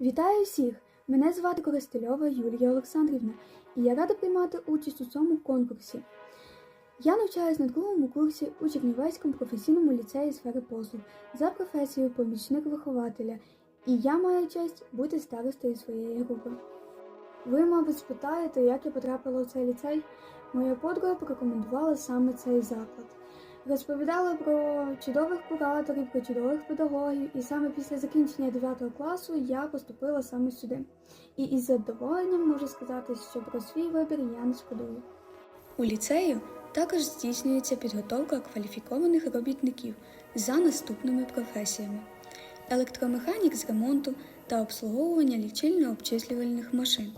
Вітаю всіх! Мене звати Коростельова Юлія Олександрівна, і я рада приймати участь у цьому конкурсі. Я навчаюсь на другому курсі у Чернівецькому професійному ліцеї сфери послуг за професією помічник вихователя, і я маю честь бути старостою своєї групи. Ви, мабуть, спитаєте, як я потрапила у цей ліцей? Моя подруга порекомендувала саме цей заклад. Розповідала про чудових кураторів, про чудових педагогів, і саме після закінчення 9 класу я поступила саме сюди. І із задоволенням можу сказати, що про свій вибір я не шкодую. У ліцею також здійснюється підготовка кваліфікованих робітників за наступними професіями: електромеханік з ремонту та обслуговування лічильно-обчислювальних машин,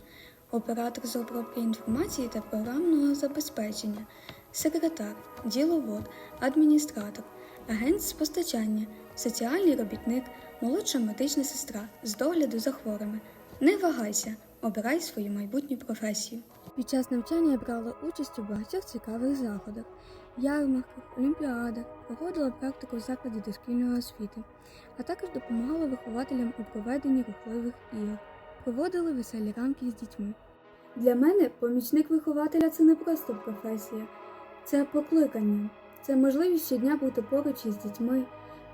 оператор з обробки інформації та програмного забезпечення, секретар, діловод, адміністратор, агент з постачання, соціальний робітник, молодша медична сестра з догляду за хворими. Не вагайся, обирай свою майбутню професію. Під час навчання я брала участь у багатьох цікавих заходах, ярмарках, олімпіадах, проходила практику в закладі дошкільної освіти, а також допомагала вихователям у проведенні рухливих ігор, проводили веселі ранки з дітьми. Для мене помічник вихователя це не просто професія, це покликання, це можливість щодня бути поруч із дітьми,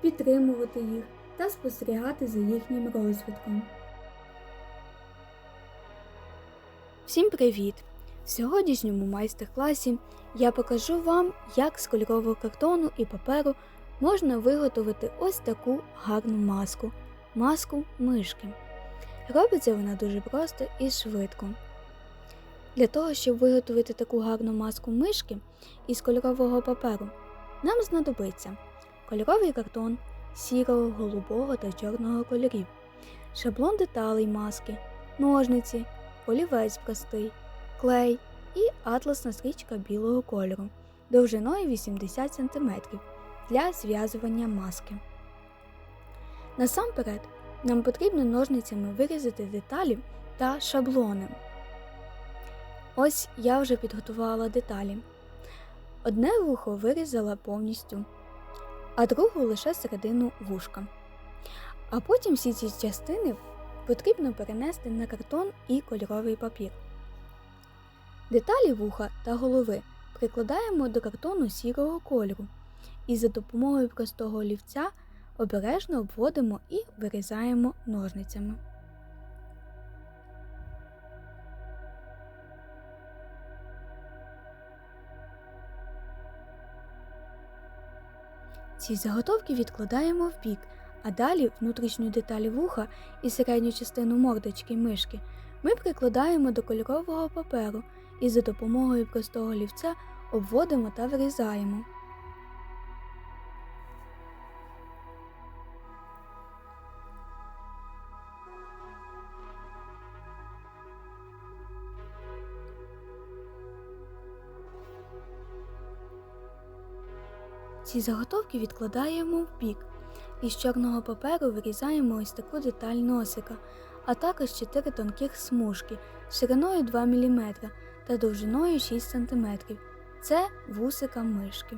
підтримувати їх та спостерігати за їхнім розвитком. Всім привіт! В сьогоднішньому майстер-класі я покажу вам, як з кольорового картону і паперу можна виготовити ось таку гарну маску маску мишки. Робиться вона дуже просто і швидко. Для того, щоб виготовити таку гарну маску мишки із кольорового паперу, нам знадобиться кольоровий картон сірого, голубого та чорного кольорів, шаблон деталей маски, ножниці, олівець простий, клей і атласна стрічка білого кольору довжиною 80 см для зв'язування маски. Насамперед, нам потрібно ножницями вирізати деталі та шаблони. Ось я вже підготувала деталі. Одне вухо вирізала повністю, а другу лише середину вушка. А потім всі ці частини потрібно перенести на картон і кольоровий папір. Деталі вуха та голови прикладаємо до картону сірого кольору і за допомогою простого олівця обережно обводимо і вирізаємо ножницями. Ці заготовки відкладаємо в бік, а далі внутрішню деталь вуха і середню частину мордочки мишки ми прикладаємо до кольорового паперу і за допомогою простого лівця обводимо та вирізаємо. Ці заготовки відкладаємо в бік. Із чорного паперу вирізаємо ось таку деталь носика, а також 4 тонких смужки шириною 2 мм та довжиною 6 см. Це вусика мишки.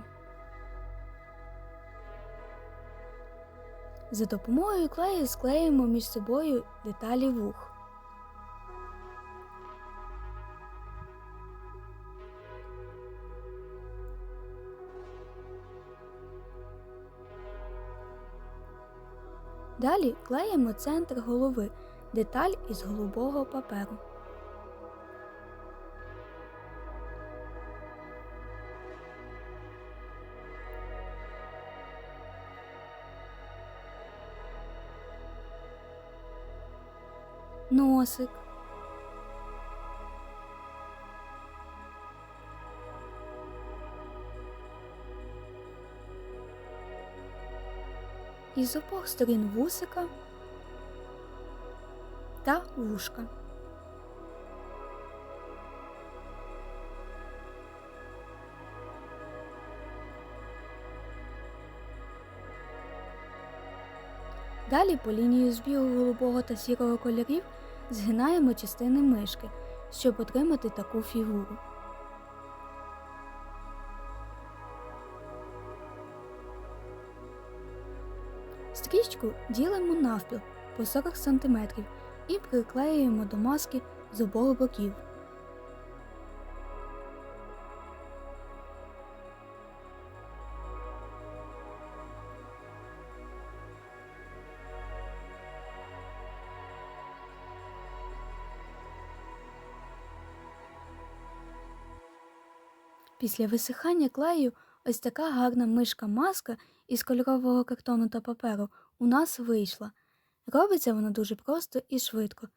За допомогою клею склеїмо між собою деталі вух. Далі клеїмо центр голови, деталь із голубого паперу. Носик. Із обох сторін вусика та вушка. Далі по лінії збігу голубого та сірого кольорів згинаємо частини мишки, щоб отримати таку фігуру. Стрічку ділимо навпіл по 40 см і приклеюємо до маски з обох боків. Після висихання клею ось така гарна мишка маска із кольорового картону та паперу у нас вийшла. Робиться вона дуже просто і швидко.